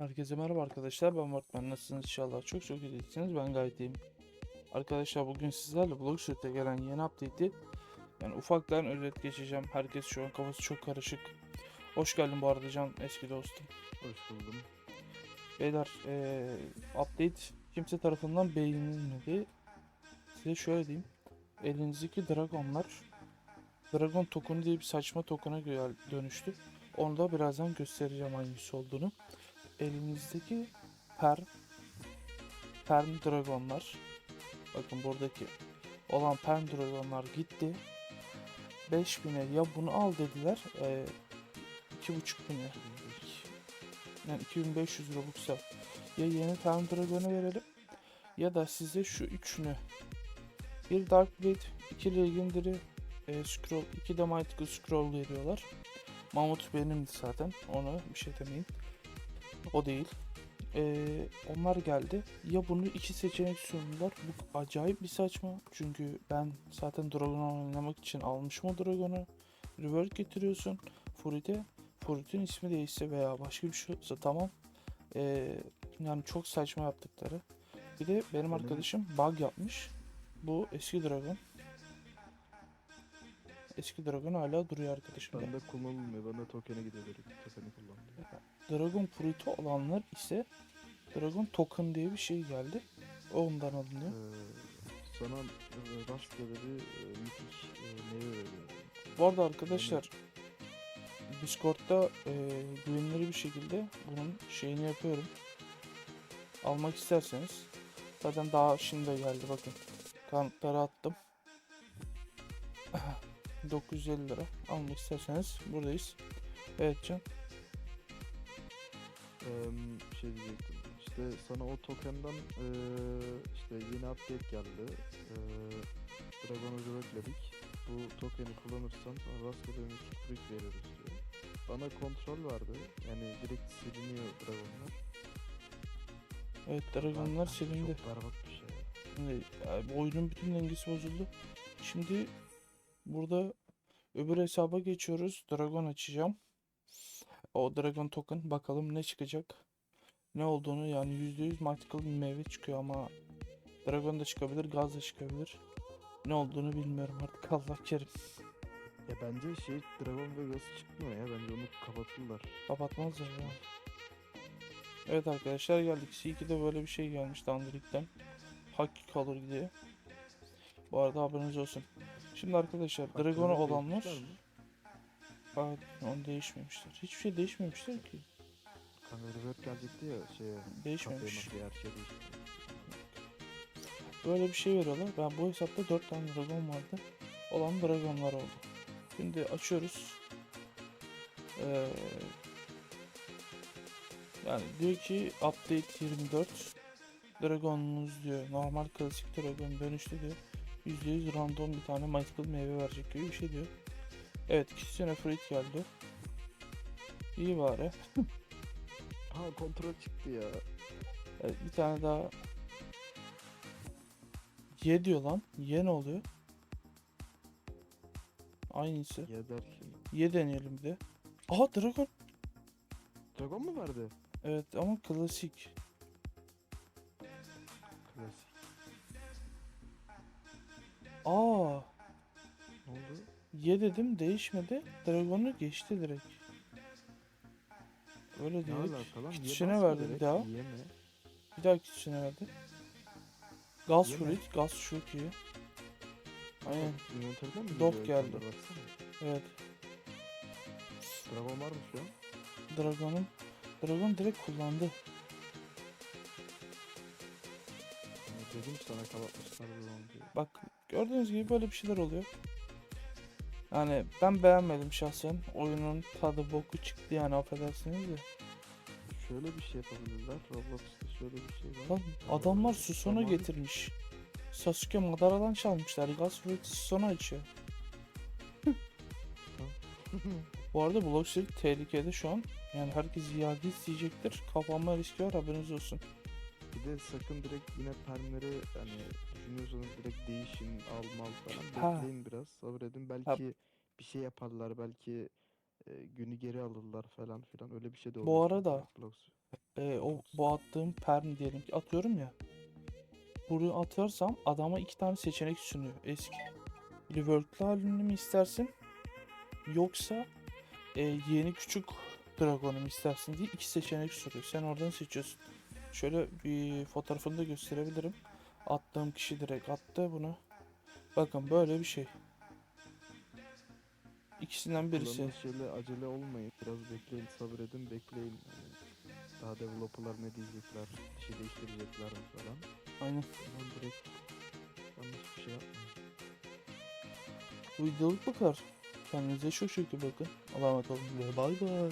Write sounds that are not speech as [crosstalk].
Herkese merhaba arkadaşlar. Ben Mert. Ben nasılsınız inşallah? Çok çok iyi değilsiniz. Ben gayet iyiyim. Arkadaşlar bugün sizlerle Bloxurt'e gelen yeni update'i yani ufaktan özet geçeceğim. Herkes şu an kafası çok karışık. Hoş geldin bu arada Can eski dostum. Hoş buldum. Beyler eee, update kimse tarafından beğenilmedi. Size şöyle diyeyim. Elinizdeki dragonlar Dragon tokenu diye bir saçma tokena gö- dönüştü. Onu da birazdan göstereceğim hangisi olduğunu. Elinizdeki per Perm Dragonlar Bakın buradaki olan Perm Dragonlar gitti. 5000'e ya bunu al dediler. eee 2.500'e yani 2500 Robux'a ya yeni Time Dragon'u verelim ya da size şu üçünü bir Dark Blade, iki Legendary e, Scroll, iki de Mythical Scroll veriyorlar. Mamut benimdi zaten ona bir şey demeyin. O değil. E, onlar geldi. Ya bunu iki seçenek sundular. Bu acayip bir saçma. Çünkü ben zaten Dragon'u oynamak için almışım o Dragon'u. Rework getiriyorsun. Fury'de Fruit'un ismi değişse veya başka bir şey olsa tamam. Ee, yani çok saçma yaptıkları. Bir de Benim- arkadaşım bug yapmış. Bu eski Dragon. Eski Dragon hala duruyor arkadaşım. Ben de kullanılmıyor. Ben de token'e direkt. Token'i kullanmıyor. Dragon Fruit'u olanlar ise Dragon Token diye bir şey geldi. O Ondan alınıyor. Ee, sana e, rastgele bir e, mitik e, meyve veriyor. Bu arada arkadaşlar Discord'da e, güvenilir bir şekilde bunun şeyini yapıyorum. Almak isterseniz zaten daha şimdi geldi bakın. Kanıtları attım. 950 lira. Almak isterseniz buradayız. Evet Can. Ee, şey diyecektim. İşte sana o token'dan e, işte yeni update geldi. E, Dragon'u reworkledik. Bu token'i kullanırsan rastgele bir fruit veriyoruz diyor. Bana kontrol verdi. Yani direkt siliniyor Dragon'lar. Evet Dragonlar Çok silindi. berbat bir şey. yani oyunun bütün dengesi bozuldu. Şimdi burada öbür hesaba geçiyoruz. Dragon açacağım. O Dragon Token bakalım ne çıkacak. Ne olduğunu yani %100 Mythical bir meyve çıkıyor ama Dragon da çıkabilir, Gaz da çıkabilir. Ne olduğunu bilmiyorum artık [laughs] Allah kerim. Ya bence şey Dragon Vegas çıkmıyor ya. Bence onu kapatırlar. Kapatmazlar ya. Evet arkadaşlar geldik. C2'de böyle bir şey gelmiş Dandirik'ten. Hakki kalır diye. Bu arada haberiniz olsun. Şimdi arkadaşlar Bak, Dragon'u Dragon olanlar? Aa, onu değişmemişler. Hiçbir şey değişmemişler ki. Kanka rework gelecekti ya şeye. Değişmemiş. Kafeye mafya her şey değişti. Böyle bir şey veriyorlar. Ben bu hesapta 4 tane dragon vardı. Olan dragonlar oldu. Şimdi açıyoruz. Ee, yani diyor ki update 24 Dragon'unuz diyor. Normal klasik dragon dönüştü diyor. %100 random bir tane mythical meyve verecek gibi bir şey diyor. Evet iki tane fruit geldi. İyi bari. [laughs] Ha kontrol çıktı ya. Evet, bir tane daha Y diyor lan. Y ne oluyor? Aynısı. Ya dersin. Y deneyelim bir de. Aha Dragon. Dragon mu verdi? Evet ama klasik. Klasik. Aa Ne oldu? Y dedim değişmedi. Dragon'u geçti direkt. Öyle diyor. basma verdi bir daha. Niye mi? Bir daha kitchen'e verdi. Gaz Yeme. fruit. Gaz çok iyi. Aynen. Geliyor geldi. Evet. Dragon var mı şu an? Dragon'un Dragon direkt kullandı. Dedim sana kapatmışlar. Bak gördüğünüz gibi böyle bir şeyler oluyor. Yani ben beğenmedim şahsen. Oyunun tadı boku çıktı yani affedersiniz de. Şöyle bir şey yapabilirler. Roblox'ta şöyle bir şey var. Lan adamlar Ee, Susano zaman- getirmiş. Sasuke Madara'dan çalmışlar. Gaz Fruit Susano açıyor. Bu arada Bloxburg tehlikede şu an. Yani herkes iade isteyecektir. Kapanma riski var haberiniz olsun. Bir de sakın direkt yine permleri hani düşünüyorsanız direkt değişin, al mal falan Ha. bekleyin biraz sabredin belki bir şey yaparlar belki e, günü geri alırlar falan filan öyle bir şey de Bu arada- Roblox. e, o bu attığım perm diyelim ki atıyorum ya. Buraya atarsam adama iki tane seçenek sunuyor eski. Rework'lı halini mi istersin? Yoksa e, yeni küçük Dragon'u mu istersin diye iki seçenek soruyor. Sen oradan seçiyorsun. Şöyle bir fotoğrafını da gösterebilirim. Attığım kişi direkt attı bunu. Bakın böyle bir şey. İkisinden birisi. Kullanışıyla acele olmayın. Biraz bekleyin, sabredin, bekleyin. Yani daha developerlar ne diyecekler, bir şey değiştirecekler mi falan. Aynen. Ama direkt yanlış bir şey yapmayın. Videoluk bu kadar. Kendinize çok çok iyi bakın. Allah'a emanet olun bay bay.